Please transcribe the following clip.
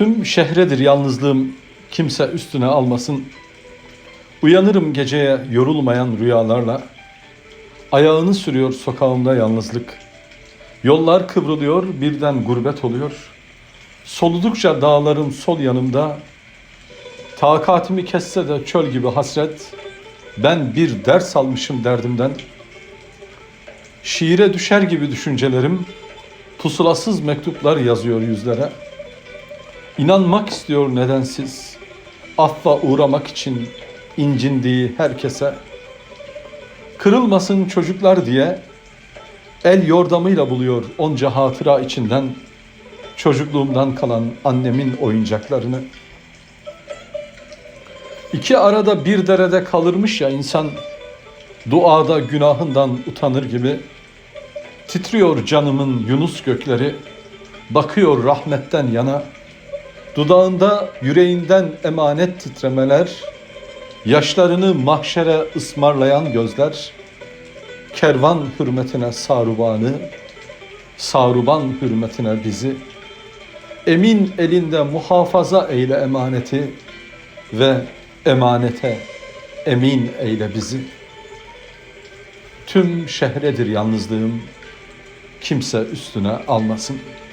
Tüm şehredir yalnızlığım, kimse üstüne almasın. Uyanırım geceye yorulmayan rüyalarla. Ayağını sürüyor sokağımda yalnızlık. Yollar kıvrılıyor, birden gurbet oluyor. Soludukça dağların sol yanımda. Takatimi kesse de çöl gibi hasret. Ben bir ders almışım derdimden. Şiire düşer gibi düşüncelerim. Pusulasız mektuplar yazıyor yüzlere. İnanmak istiyor nedensiz. Affa uğramak için incindiği herkese. Kırılmasın çocuklar diye el yordamıyla buluyor onca hatıra içinden çocukluğumdan kalan annemin oyuncaklarını. İki arada bir derede kalırmış ya insan duada günahından utanır gibi titriyor canımın Yunus gökleri bakıyor rahmetten yana dudağında yüreğinden emanet titremeler yaşlarını mahşere ısmarlayan gözler kervan hürmetine sarubanı saruban hürmetine bizi emin elinde muhafaza eyle emaneti ve emanete emin eyle bizi. Tüm şehredir yalnızlığım, kimse üstüne almasın.''